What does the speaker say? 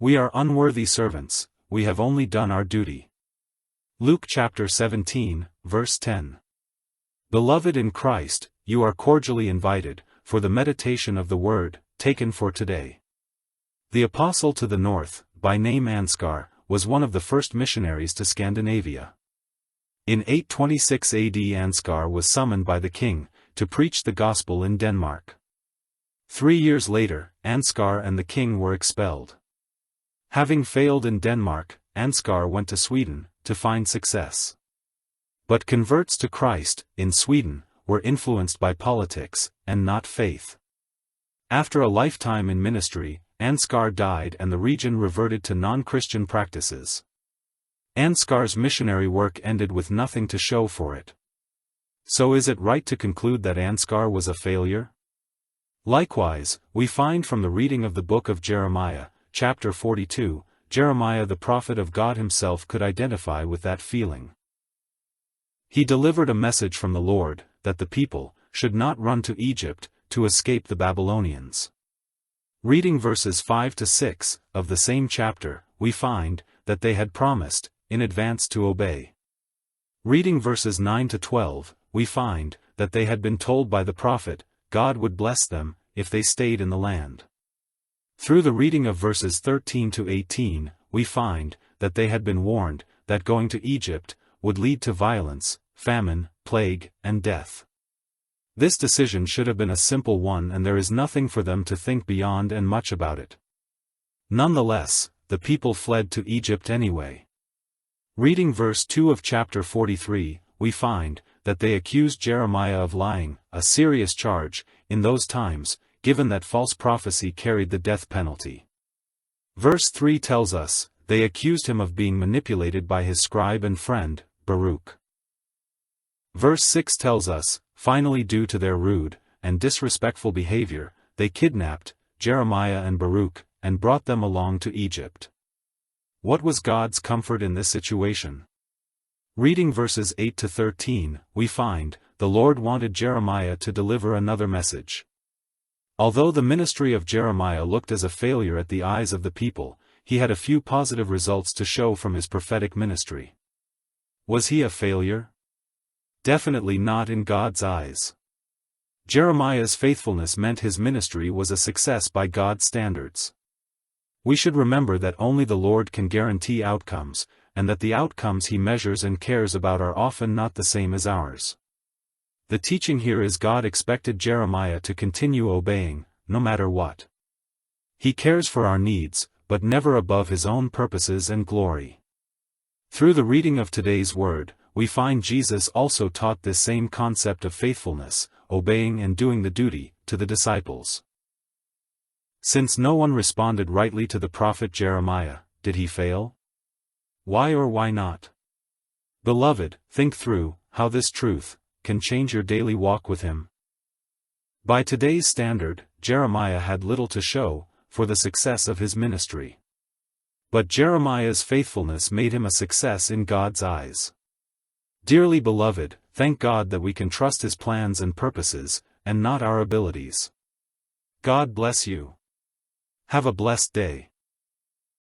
We are unworthy servants, we have only done our duty. Luke chapter 17, verse 10. Beloved in Christ, you are cordially invited, for the meditation of the Word, taken for today. The Apostle to the North, by name Ansgar, was one of the first missionaries to Scandinavia. In 826 AD Ansgar was summoned by the king, to preach the gospel in Denmark. Three years later, Ansgar and the king were expelled. Having failed in Denmark, Ansgar went to Sweden, to find success. But converts to Christ, in Sweden, were influenced by politics, and not faith. After a lifetime in ministry, Ansgar died and the region reverted to non-Christian practices. Ansgar's missionary work ended with nothing to show for it. So is it right to conclude that Ansgar was a failure? Likewise, we find from the reading of the book of Jeremiah, chapter 42, Jeremiah the prophet of God himself could identify with that feeling. He delivered a message from the Lord, that the people, should not run to Egypt, to escape the Babylonians. Reading verses 5 to 6, of the same chapter, we find, that they had promised, in advance to obey. Reading verses 9 to 12, we find, that they had been told by the prophet, God would bless them, if they stayed in the land. Through the reading of verses 13 to 18, we find, that they had been warned, that going to Egypt, would lead to violence, famine, plague, and death. This decision should have been a simple one and there is nothing for them to think beyond and much about it. Nonetheless, the people fled to Egypt anyway. Reading verse 2 of chapter 43, we find, that they accused Jeremiah of lying, a serious charge, in those times, given that false prophecy carried the death penalty. Verse 3 tells us, they accused him of being manipulated by his scribe and friend, Baruch. Verse 6 tells us, finally due to their rude, and disrespectful behavior, they kidnapped, Jeremiah and Baruch, and brought them along to Egypt. What was God's comfort in this situation? Reading verses 8 to 13, we find, the Lord wanted Jeremiah to deliver another message. Although the ministry of Jeremiah looked as a failure at the eyes of the people, he had a few positive results to show from his prophetic ministry. Was he a failure? Definitely not in God's eyes. Jeremiah's faithfulness meant his ministry was a success by God's standards. We should remember that only the Lord can guarantee outcomes, and that the outcomes he measures and cares about are often not the same as ours. The teaching here is God expected Jeremiah to continue obeying, no matter what. He cares for our needs, but never above his own purposes and glory. Through the reading of today's word, we find Jesus also taught this same concept of faithfulness, obeying and doing the duty, to the disciples. Since no one responded rightly to the prophet Jeremiah, did he fail? Why or why not? Beloved, think through, how this truth, can change your daily walk with Him. By today's standard, Jeremiah had little to show, for the success of his ministry. But Jeremiah's faithfulness made him a success in God's eyes. Dearly beloved, thank God that we can trust His plans and purposes, and not our abilities. God bless you. Have a blessed day.